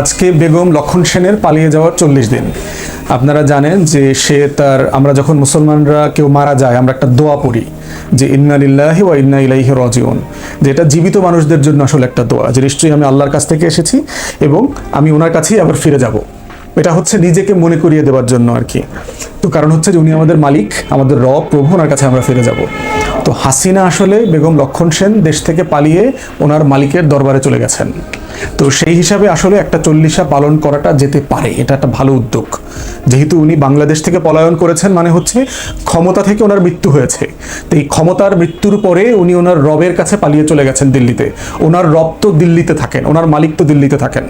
আজকে বেগম লক্ষণ সেনের পালিয়ে যাওয়ার চল্লিশ দিন। আপনারা জানেন যে সে তার, আমরা যখন মুসলমানরা কেউ মারা যায়, আমরা একটা দোয়া পড়ি যে ইন্না লিল্লাহি ওয়া ইন্না ইলাইহি রাজিউন। যেটা জীবিত মানুষদের জন্য আসলে একটা দোয়া, যে নিশ্চয়ই আমি আল্লাহর কাছ থেকে এসেছি এবং আমি ওনার কাছেই আবার ফিরে যাব। এটা হচ্ছে নিজেকে মনে করিয়ে দেওয়ার জন্য আর কি। তো কারণ হচ্ছে যে উনি আমাদের মালিক, আমাদের র প্রভু, ওনার কাছে আমরা ফিরে যাব। তো হাসিনা আসলে বেগম লক্ষণ সেন দেশ থেকে পালিয়ে ওনার মালিকের দরবারে চলে গেছেন। তো সেই হিসাবে আসলে একটা চল্লিশা পালন করাটা যেতে পারে, এটা একটা ভালো উদ্যোগ। যেহেতু উনি বাংলাদেশ থেকে পলায়ন করেছেন মানে হচ্ছে ক্ষমতা থেকে ওনার মৃত্যু হয়েছে। তো এই ক্ষমতার মৃত্যুর পরে উনি ওনার রবের কাছে পালিয়ে চলে গেছেন দিল্লিতে। ওনার রব তো দিল্লিতে থাকেন, ওনার মালিক তো দিল্লিতে থাকেন।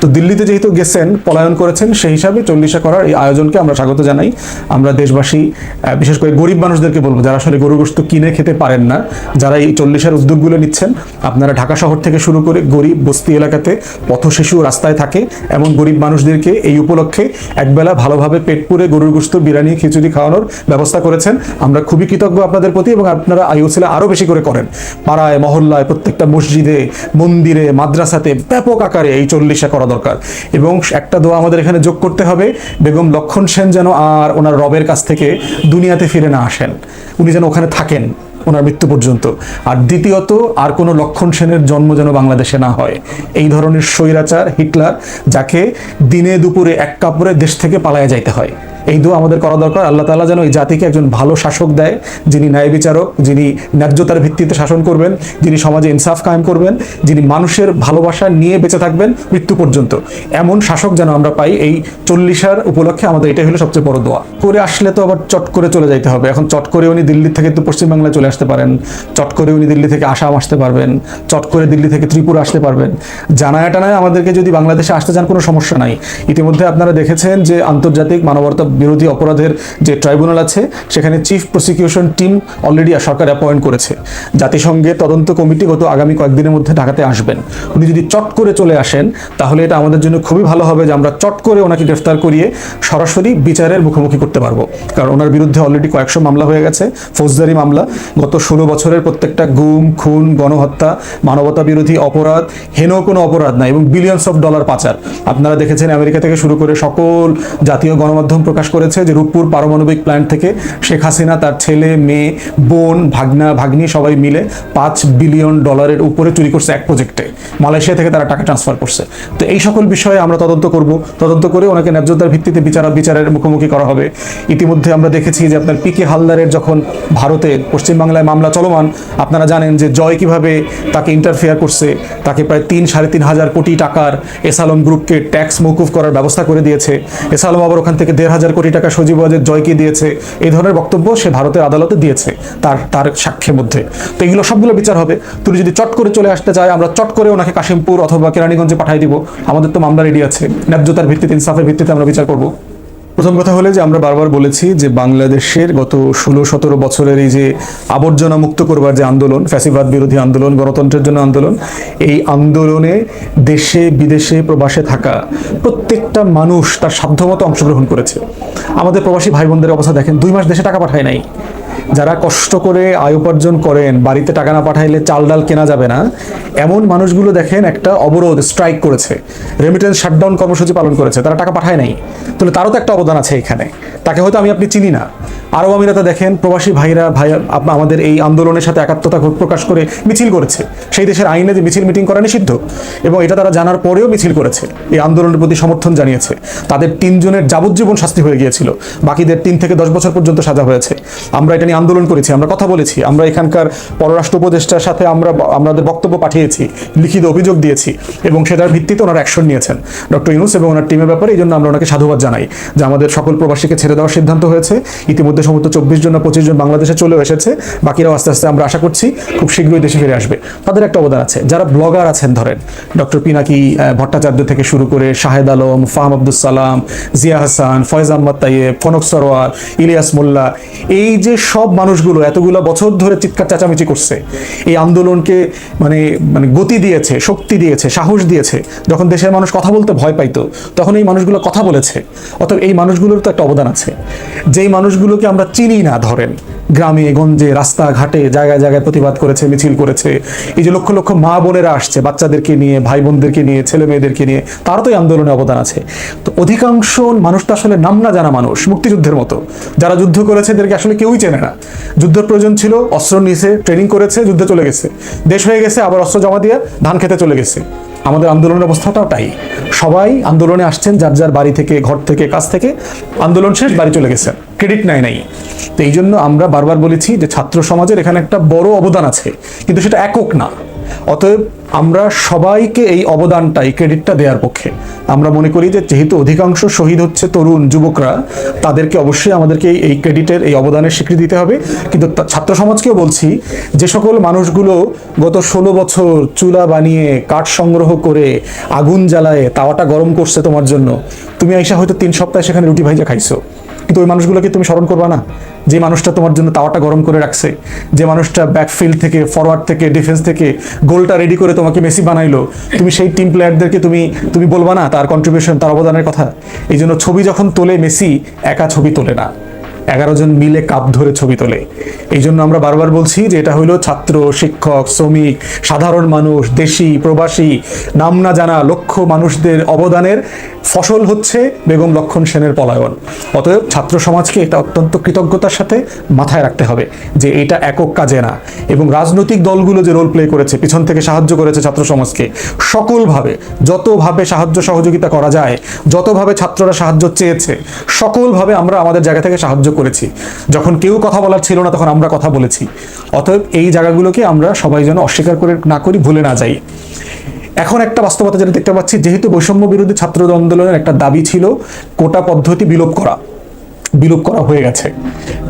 তো দিল্লিতে যেহেতু গেছেন, পলায়ন করেছেন, সেই হিসাবে চল্লিশা করার এই আয়োজনকে আমরা স্বাগত জানাই। আমরা দেশবাসী বিশেষ করে গরিব মানুষদেরকে বলব, যারা আসলে গরু গোস্ত কিনে খেতে পারেন না, যারা এই চল্লিশের উদ্যোগগুলো নিচ্ছেন, আপনারা ঢাকা শহর থেকে শুরু করে গরিব বস্তি এলাকাতে পথ শিশু রাস্তায় থাকে। এমন গরিব মানুষদেরকে এই উপলক্ষে একবেলা ভালোভাবে পেট পুরে গরুর গোস্ত, বিরিয়ানি, খিচুড়ি খাওয়ানোর ব্যবস্থা করেছেন। আমরা খুবই কৃতজ্ঞ আপনাদের প্রতি এবং আপনারা আইওসিলে আরও বেশি করে করেন। পাড়ায়, মহল্লায়, প্রত্যেকটা মসজিদে, মন্দিরে, মাদ্রাসাতে ব্যাপক আকারে এই চল্লিশা করা দরকার। এবং একটা দোয়া আমাদের এখানে যোগ করতে হবে, বেগম লক্ষণ সেন যেন আর ওনার রবের কাছ থেকে দুনিয়াতে ফিরে না আসেন। উনি যেন ওখানে থাকেন। ওনার মৃত্যু পর্যন্ত। আর দ্বিতীয়ত, আর কোনো লক্ষণ সেনের জন্ম যেন বাংলাদেশে না হয়। এই ধরনের স্বৈরাচার হিটলার, যাকে দিনে দুপুরে এক কাপড়ে দেশ থেকে পালায়া যাইতে হয়। এই দোয়া আমাদের করা দরকার। আল্লাহ তালা যেন এই জাতিকে একজন ভালো শাসক দেয়, যিনি ন্যায় বিচারক, যিনি ন্যায্যতার ভিত্তিতে শাসন করবেন, যিনি সমাজে ইনসাফ কায়েম করবেন, যিনি মানুষের ভালোবাসা নিয়ে বেঁচে থাকবেন মৃত্যু পর্যন্ত। এমন শাসক যেন আমরা পাই এই চল্লিশার উপলক্ষে আমাদের এটাই হলো সবচেয়ে বড় দোয়া। করে আসলে তো আবার চট করে চলে যাইতে হবে। এখন চট করে উনি দিল্লি থেকে তো পশ্চিমবাংলায় চলে আসতে পারেন। চট করে উনি দিল্লি থেকে আসাম আসতে পারবেন। চট করে দিল্লি থেকে ত্রিপুরা আসতে পারবেন। জানায় টানায় আমাদেরকে যদি বাংলাদেশে আসতে চান কোনো সমস্যা নাই। ইতিমধ্যে আপনারা দেখেছেন যে আন্তর্জাতিক মানবতা বিরোধী অপরাধের যে ট্রাইব্যুনাল আছে, সেখানে চিফ প্রসিকিউশন টিম অলরেডি সরকার অ্যাপয়েন্ট করেছে। জাতিসংঘের তদন্ত কমিটি গত আগামী কয়েকদিনের মধ্যে ঢাকাতে আসবেন। উনি যদি চট করে চলে আসেন, তাহলে এটা আমাদের জন্য খুবই ভালো হবে যে আমরা চট করে ওনাকে গ্রেফতার করিয়ে সরাসরি বিচারের মুখোমুখি করতে পারব। কারণ ওনার বিরুদ্ধে অলরেডি কয়েকশো মামলা হয়ে গেছে, ফৌজদারি মামলা। গত ষোলো বছরের প্রত্যেকটা গুম, খুন, গণহত্যা, মানবতা বিরোধী অপরাধ হেন কোনো অপরাধ নাই এবং বিলিয়নস অফ ডলার পাচার। আপনারা দেখেছেন আমেরিকা থেকে শুরু করে সকল জাতীয় গণমাধ্যম প্রকাশ করেছে যে রূপপুর পারমাণবিক প্ল্যান্ট থেকে শেখ হাসিনা, তার ছেলে, মেয়ে, বোন, ভাগনা, ভাগ্নি সবাই মিলে পাঁচ বিলিয়ন ডলারের উপরে চুরি করছে এক প্রজেক্টে মালয়েশিয়া থেকে তারা টাকা ট্রান্সফার করছে। তো এই সকল বিষয়ে আমরা তদন্ত করব। তদন্ত করে ওনাকে ন্যায্যতার ভিত্তিতে বিচার বিচারের মুখোমুখি করা হবে। ইতিমধ্যে আমরা দেখেছি যে আপনার পিকে হালদারের যখন ভারতে পশ্চিমবাংলায় মামলা চলমান, আপনারা জানেন যে জয় কীভাবে তাকে ইন্টারফেয়ার করছে, তাকে প্রায় তিন, সাড়ে তিন হাজার কোটি টাকার এসালম গ্রুপকে ট্যাক্স মৌকুফ করার ব্যবস্থা করে দিয়েছে। এসালম আবার ওখান থেকে দেড় হাজার কোটি টাকা সজীব ওয়াজেদ জয়কে দিয়েছে। এই ধরনের বক্তব্য সে ভারতের আদালতে দিয়েছে তার তার সাক্ষ্যের মধ্যে। তো এগুলো সবগুলো বিচার হবে। তুমি যদি চট করে চলে আসতে চায়, আমরা চট করে ওনাকে কাশিমপুর অথবা কেরানীগঞ্জে পাঠিয়ে দিব। আমাদের তো মামলা রেডি আছে। ন্যায্যতার ভিত্তিতে, ইনসাফের ভিত্তিতে আমরা বিচার করব। প্রথম কথা হলে যে আমরা বারবার বলেছি যে বাংলাদেশের গত ষোলো, সতেরো বছরের এই যে আবর্জনা মুক্ত করবার যে আন্দোলন, ফ্যাসিবাদ বিরোধী আন্দোলন, গণতন্ত্রের জন্য আন্দোলন, এই আন্দোলনে দেশে, বিদেশে প্রবাসে থাকা প্রত্যেকটা মানুষ তার সাধ্যমতো অংশগ্রহণ করেছে। আমাদের প্রবাসী ভাই বোনদের অবস্থা দেখেন, দুই মাস দেশে টাকা পাঠায় নাই। যারা কষ্ট করে আয় উপার্জন করেন, বাড়িতে টাকা না পাঠাইলে চাল ডাল কেনা যাবে না, এমন মানুষগুলো দেখেন একটা অবরোধ স্ট্রাইক করেছে। রেমিটেন্স শাটডাউন কর্মসূচি পালন করেছে, তারা টাকা পাঠায় নাই। তাহলে তারও তো একটা অবদান আছে এখানে। তাকে হয়তো আমি আপনি চিনি না। আরব আমিরাতে দেখেন প্রবাসী ভাইরা ভাই আমাদের এই আন্দোলনের সাথে একাত্মতা প্রকাশ করে মিছিল করেছে। সেই দেশের আইনে যে মিছিল মিটিং করা নিষিদ্ধ এবং এটা তারা জানার পরেও মিছিল করেছে। এই আন্দোলনের প্রতি সমর্থন জানিয়েছে। তাদের তিনজনের যাবজ্জীবন শাস্তি হয়ে গিয়েছিল। বাকিদের তিন থেকে দশ বছর পর্যন্ত সাজা হয়েছে। আমরা এটা নিয়ে আন্দোলন করেছি, আমরা কথা বলেছি। আমরা এখানকার পররাষ্ট্র উপদেষ্টার সাথে আমরা, আমাদের বক্তব্য পাঠিয়েছি, লিখিত অভিযোগ দিয়েছি এবং সেটার ভিত্তিতে ওনারা অ্যাকশন নিয়েছেন। ডক্টর ইউনুস এবং ওনার টিমের ব্যাপারে এই জন্য আমরা ওনাকে সাধুবাদ জানাই যে আমাদের সকল প্রবাসীকে ছেড়ে দেওয়ার সিদ্ধান্ত হয়েছে। ইতিমধ্যে সমস্ত চব্বিশ জন পঁচিশ জন বাংলাদেশে চলেও এসেছে। বাকিরাও আস্তে আস্তে আমরা আশা করছি খুব শীঘ্রই দেশে ফিরে আসবে। তাদের একটা অবদান আছে। যারা ব্লগার আছেন ধরেন, ডক্টর পিনাকি ভট্টাচার্য থেকে শুরু করে শাহেদ আলম, ফাহাম আব্দুল সালাম, জিয়া হাসান, ফয়েজ আহমদ তাইয়েব ফনক সরোয়ার, ইলিয়াস মোল্লা, এই যে সব মানুষগুলো এতগুলো বছর ধরে চিৎকার চেঁচামেচি করছে, এই আন্দোলনকে মানে মানে গতি দিয়েছে, শক্তি দিয়েছে, সাহস দিয়েছে, যখন দেশের মানুষ কথা বলতে ভয় পাইতো, তখন এই মানুষগুলো কথা বলেছে। অতএব এই মানুষগুলোর তো একটা অবদান আছে। আছে। যেই মানুষগুলোকে আমরা চিনি না, ধরেন, গ্রামে, গঞ্জে, রাস্তাঘাটে, জায়গায় জায়গায় প্রতিবাদ করেছে, মিছিল করেছে, এই যে লক্ষ লক্ষ মা বোনেরা আসছে, বাচ্চাদেরকে নিয়ে ভাই বোনদেরকে নিয়ে, ছেলে মেয়েদেরকে নিয়ে তারও তো এই আন্দোলনে অবদান আছে। তো অধিকাংশ মানুষ তো আসলে নাম না জানা মানুষ, মুক্তিযুদ্ধের মতো। যারা যুদ্ধ করেছে, এদেরকে আসলে কেউই চেনে না। যুদ্ধের প্রয়োজন ছিল, অস্ত্র নিয়েছে ট্রেনিং করেছে, যুদ্ধে চলে গেছে। দেশ হয়ে গেছে, আবার অস্ত্র জমা দিয়ে ধান খেতে চলে গেছে। আমাদের আন্দোলনের অবস্থাটাও তাই। সবাই আন্দোলনে আসছেন, যার যার বাড়ি থেকে, ঘর থেকে, কাজ থেকে। আন্দোলন শেষ, বাড়ি চলে গেছে। ক্রেডিট নেয় নাই। তো এই জন্য আমরা বারবার বলেছি যে ছাত্র সমাজের এখানে একটা বড় অবদান আছে। কিন্তু সেটা একক না। অতএব আমরা সবাইকে এই অবদানটা, এই ক্রেডিটটা দেওয়ার পক্ষে। আমরা মনে করি যে যেহেতু অধিকাংশ শহীদ হচ্ছে তরুণ যুবকরা, তাদেরকে অবশ্যই আমাদেরকে এই- ক্রেডিটের এই অবদানের স্বীকৃতি দিতে হবে। কিন্তু ছাত্র সমাজকেও বলছি যে সকল মানুষগুলো গত ষোলো বছর চুলা বানিয়ে, কাঠ সংগ্রহ করে, আগুন জ্বালায় তাওয়াটা গরম করছে তোমার জন্য। তুমি আইসা হয়তো তিন সপ্তাহে সেখানে রুটি ভাইজা খাইছো। কিন্তু ওই মানুষগুলোকে তুমি স্মরণ করবা না। যে মানুষটা তোমার জন্য তাওয়াটা গরম করে রাখছে, যে মানুষটা ব্যাকফিল্ড থেকে ফরওয়ার্ড থেকে ডিফেন্স থেকে গোলটা রেডি করে তোমাকে মেসি বানাইলো, তুমি সেই টিম প্লেয়ারদেরকে তুমি তুমি বলবা না তার কন্ট্রিবিউশন তার অবদানের কথা? এই জন্য ছবি যখন তোলে মেসি, একা ছবি তোলে না। এগারো জন মিলে কাপ ধরে ছবি তোলে। এই জন্য আমরা বারবার বলছি যে এটা হলো ছাত্র, শিক্ষক, শ্রমিক, সাধারণ মানুষ, দেশি, প্রবাসী, নাম না জানা লক্ষ মানুষদের অবদানের ফসল হচ্ছে বেগম লক্ষণ সেনের পলায়ন। অতএব ছাত্র সমাজকে এটা অত্যন্ত কৃতজ্ঞতার সাথে মাথায় রাখতে হবে যে এটা একক কাজে না। এবং রাজনৈতিক দলগুলো যে রোল প্লে করেছে, পিছন থেকে সাহায্য করেছে ছাত্র সমাজকে, সকলভাবে, যতভাবে সাহায্য সহযোগিতা করা যায়, যতভাবে ছাত্ররা সাহায্য চেয়েছে, সকলভাবে আমরা আমাদের জায়গা থেকে সাহায্য করেছি। যখন কেউ কথা বলার ছিল না, তখন আমরা কথা বলেছি। অতএব এই জায়গাগুলোকে আমরা সবাই যেন অস্বীকার করে না করি, ভুলে না যাই। এখন একটা বাস্তবতা যেটা দেখতে পাচ্ছি, যেহেতু বৈষম্য বিরোধী ছাত্র আন্দোলনের একটা দাবি ছিল, কোটা পদ্ধতি বিলোপ করা বিলোপ করা হয়ে গেছে।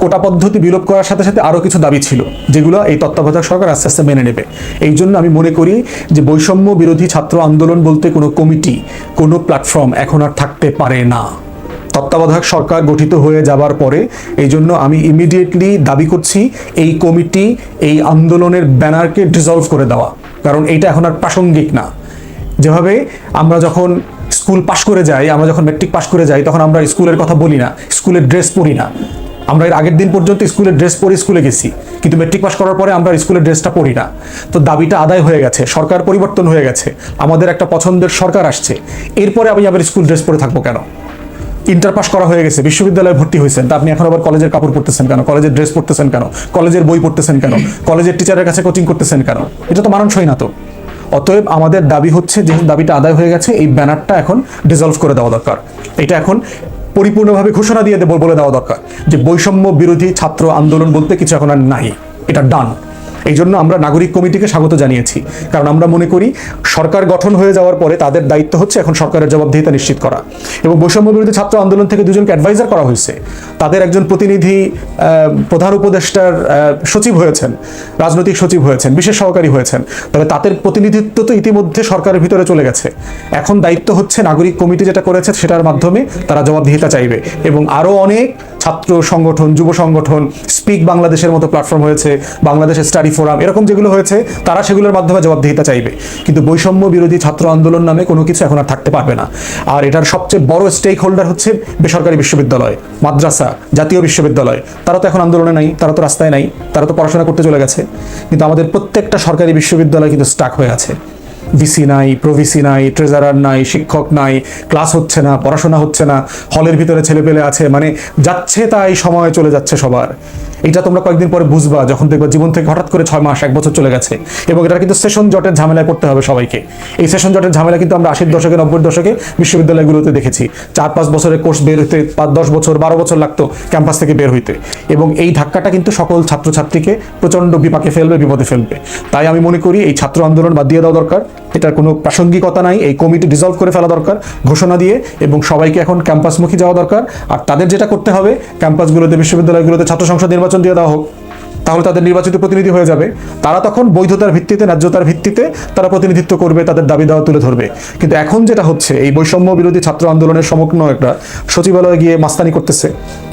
কোটা পদ্ধতি বিলোপ করার সাথে সাথে আরও কিছু দাবি ছিল, যেগুলো এই তত্ত্বাবধায়ক সরকার আস্তে আস্তে মেনে নেবে। এই জন্য আমি মনে করি যে বৈষম্য বিরোধী ছাত্র আন্দোলন বলতে কোনো কমিটি, কোনো প্ল্যাটফর্ম এখন আর থাকতে পারে না। তত্ত্বাবধায়ক সরকার গঠিত হয়ে যাবার পরে এই জন্য আমি ইমিডিয়েটলি দাবি করছি, এই কমিটি এই আন্দোলনের ব্যানারকে ডিসলভ করে দেওয়া। কারণ এইটা এখন আর প্রাসঙ্গিক না। যেভাবে আমরা যখন স্কুল পাশ করে যাই, আমরা যখন মেট্রিক পাশ করে যাই, তখন আমরা স্কুলের কথা বলি না, স্কুলের ড্রেস পরি না। আমরা এর আগের দিন পর্যন্ত স্কুলের ড্রেস পরে স্কুলে গেছি, কিন্তু মেট্রিক পাস করার পরে আমরা স্কুলের ড্রেসটা পরি না। তো দাবিটা আদায় হয়ে গেছে, সরকার পরিবর্তন হয়ে গেছে, আমাদের একটা পছন্দের সরকার আসছে, এরপরে আমি আবার স্কুল ড্রেস পরে থাকব কেন? ইন্টার পাস করা হয়ে গেছে, বিশ্ববিদ্যালয়ে ভর্তি হয়েছেন। তা আপনি এখন আবার কলেজের কাপড় পরতেছেন কেন? কলেজের ড্রেস পরতেছেন কেন? কলেজের বই পড়তেছেন কেন? কলেজের টিচারের কাছে কোচিং করতেছেন কেন? এটা তো মানানসই না তো। অতএব আমাদের দাবি হচ্ছে, যেহেতু দাবিটা আদায় হয়ে গেছে, এই ব্যানারটা এখন ডিজলভ করে দেওয়া দরকার। এটা এখন পরিপূর্ণভাবে ঘোষণা দিয়ে দেব বলে দেওয়া দরকার। যে বৈষম্য বিরোধী ছাত্র আন্দোলন বলতে কিছু এখন আর নাই। এটা ডান এই জন্য আমরা নাগরিক কমিটিকে স্বাগত জানিয়েছি। কারণ আমরা মনে করি, সরকার গঠন হয়ে যাওয়ার পরে তাদের দায়িত্ব হচ্ছে এখন সরকারের জবাবদিহিতা নিশ্চিত করা। এবং বৈষম্য বিরোধী ছাত্র আন্দোলন থেকে দুজনকে অ্যাডভাইজার করা হয়েছে। তাদের একজন প্রতিনিধি প্রধান উপদেষ্টার সচিব হয়েছেন, রাজনৈতিক সচিব হয়েছেন, বিশেষ সহকারী হয়েছেন। তবে তাদের প্রতিনিধিত্ব তো ইতিমধ্যে সরকারের ভিতরে চলে গেছে। এখন দায়িত্ব হচ্ছে নাগরিক কমিটি যেটা করেছে সেটার মাধ্যমে তারা জবাবদিহিতা চাইবে। এবং আরও অনেক ছাত্র সংগঠন, যুব সংগঠন স্পিক বাংলাদেশের মতো প্ল্যাটফর্ম হয়েছে বাংলাদেশের স্টাডি ফোরাম এরকম যেগুলো হয়েছে, তারা সেগুলোর মাধ্যমে জবাবদিহিতা চাইবে। কিন্তু বৈষম্য বিরোধী ছাত্র আন্দোলন নামে কোনো কিছু এখন আর থাকতে পারবে না। আর এটার সবচেয়ে বড় স্টেক হোল্ডার হচ্ছে বেসরকারি বিশ্ববিদ্যালয়, মাদ্রাসা, জাতীয় বিশ্ববিদ্যালয়। তারা তো এখন আন্দোলনে নাই, তারা তো রাস্তায় নাই, তারা তো পড়াশোনা করতে চলে গেছে। কিন্তু আমাদের প্রত্যেকটা সরকারি বিশ্ববিদ্যালয় কিন্তু স্টাক হয়ে আছে। ভিসি নাই, প্রভিসি নাই, ট্রেজারার নাই, শিক্ষক নাই, ক্লাস হচ্ছে না, পড়াশোনা হচ্ছে না, হলের ভিতরে ছেলেপেলে আছে মানে যাচ্ছে তাই সময় চলে যাচ্ছে সবার। এটা তোমরা কয়েকদিন পরে বুঝবা যখন দেখবা জীবন থেকে হঠাৎ করে ছয় মাস, এক বছর চলে গেছে। এবং এটা কিন্তু সেশন জটের ঝামেলায় পড়তে হবে সবাইকে। এই সেশন জটের ঝামেলা কিন্তু আমরা আশির দশকে নব্বই দশকে বিশ্ববিদ্যালয়গুলোতে দেখেছি। চার পাঁচ বছরের কোর্স বের হইতে পাঁচ, দশ বছর, বারো বছর লাগতো ক্যাম্পাস থেকে বের হইতে। এবং এই ধাক্কাটা কিন্তু সকল ছাত্রছাত্রীকে প্রচণ্ড বিপাকে ফেলবে, বিপদে ফেলবে। তাই আমি মনে করি এই ছাত্র আন্দোলন বাদ দিয়ে দেওয়া দরকার। এটার কোনো প্রাসঙ্গিকতা নাই, এই কমিটি ডিজলভ করে ফেলা দরকার, ঘোষণা দিয়ে এবং সবাইকে এখন ক্যাম্পাসমুখী যাওয়া দরকার। আর তাদের যেটা করতে হবে ক্যাম্পাসগুলোতে বিশ্ববিদ্যালয়গুলোতে ছাত্র সংসদ নির্বাচন দিয়ে দেওয়া হোক, তাহলে তাদের নির্বাচিত প্রতিনিধি হয়ে যাবে। তারা তখন বৈধতার ভিত্তিতে, ন্যায্যতার ভিত্তিতে তারা প্রতিনিধিত্ব করবে, তাদের দাবি দাওয়া তুলে ধরবে। কিন্তু এখন যেটা হচ্ছে, এই বৈষম্য বিরোধী ছাত্র আন্দোলনের সমগ্র একটা সচিবালয়ে গিয়ে মাস্তানি করতেছে।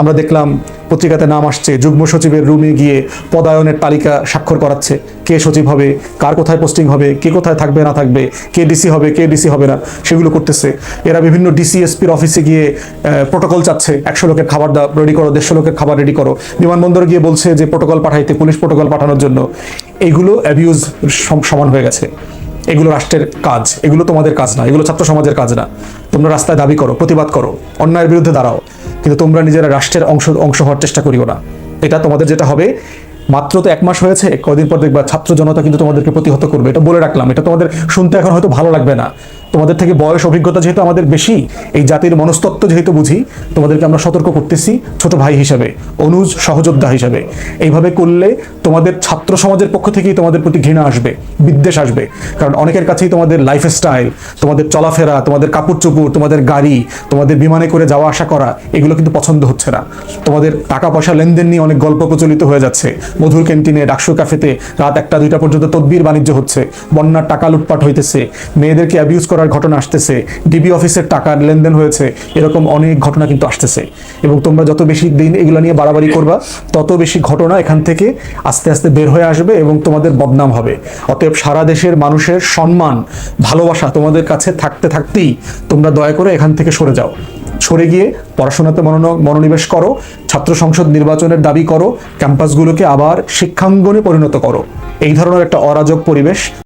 আমরা দেখলাম পত্রিকাতে নাম আসছে, যুগ্ম সচিবের রুমে গিয়ে পদায়নের তালিকা স্বাক্ষর করাচ্ছে। কে সচিব হবে, কার কোথায় পোস্টিং হবে, কে কোথায় থাকবে, না থাকবে, কে ডিসি হবে, কে ডিসি হবে না, সেগুলো করতেছে। এরা বিভিন্ন ডিসিএসপির অফিসে গিয়ে প্রোটোকল চাচ্ছে, একশো লোকের খাবার দাও, রেডি করো, দেড়শো লোকের খাবার রেডি করো। বিমানবন্দরে গিয়ে বলছে যে, প্রোটোকল পাঠাইতে, পুলিশ প্রোটোকল পাঠানোর জন্য। এইগুলো অ্যাবিউজ সমান হয়ে গেছে। এগুলো রাষ্ট্রের কাজ, এগুলো তোমাদের কাজ না, এগুলো ছাত্র সমাজের কাজ না। তোমরা রাস্তায় দাবি করো, প্রতিবাদ করো, অন্যায়ের বিরুদ্ধে দাঁড়াও, কিন্তু তোমরা নিজেরা রাষ্ট্রের অংশ অংশ হওয়ার চেষ্টা করিও না। এটা তোমাদের যেটা হবে, মাত্র তো এক মাস হয়েছে, কদিন পর দেখবা ছাত্র জনতা কিন্তু তোমাদেরকে প্রতিহত করবে, এটা বলে রাখলাম, এটা তোমাদের শুনতে এখন হয়তো ভালো লাগবে না। তোমাদের থেকে বয়স অভিজ্ঞতা যেহেতু আমাদের বেশি, এই জাতির মনস্তত্ত্ব যেহেতু বুঝি, তোমাদেরকে আমরা সতর্ক করতেছি ছোট ভাই হিসাবে, অনুজ সহযোদ্ধা হিসাবে। এইভাবে করলে তোমাদের ছাত্র সমাজের পক্ষ থেকেই তোমাদের প্রতি ঘৃণা আসবে, বিদ্বেষ আসবে। কারণ অনেকের কাছেই তোমাদের লাইফ স্টাইল তোমাদের চলাফেরা, তোমাদের কাপড় চোপড় তোমাদের গাড়ি, তোমাদের বিমানে করে যাওয়া, আসা করা, এগুলো কিন্তু পছন্দ হচ্ছে না। তোমাদের টাকা পয়সা লেনদেন নিয়ে অনেক গল্প প্রচলিত হয়ে যাচ্ছে। মধুর ক্যান্টিনে ডাকসু ক্যাফেতে রাত একটা দুইটা পর্যন্ত তদবির বাণিজ্য হচ্ছে। বন্যার টাকা লুটপাট হইতেছে। মেয়েদেরকে অ্যাবিউজ করার ঘটনা আসতেছে ডিবি অফিসের টাকার লেনদেন হয়েছে, এরকম অনেক ঘটনা কিন্তু আসতেছে। এবং তোমরা যত বেশি দিন এগুলো নিয়ে বাড়াবাড়ি করবা, তত বেশি ঘটনা এখান থেকে আস্তে আস্তে বের হয়ে আসবে এবং তোমাদের বদনাম হবে। অতএব সারা দেশের মানুষের সম্মান, ভালোবাসা তোমাদের কাছে থাকতে থাকতেই তোমরা দয়া করে এখান থেকে সরে যাও। সরে গিয়ে পড়াশোনাতে মনোন- মনোনিবেশ করো, ছাত্র সংসদ নির্বাচনের দাবি করো, ক্যাম্পাসগুলোকে আবার শিক্ষাঙ্গনে পরিণত করো। এই ধরনের একটা অরাজক পরিবেশ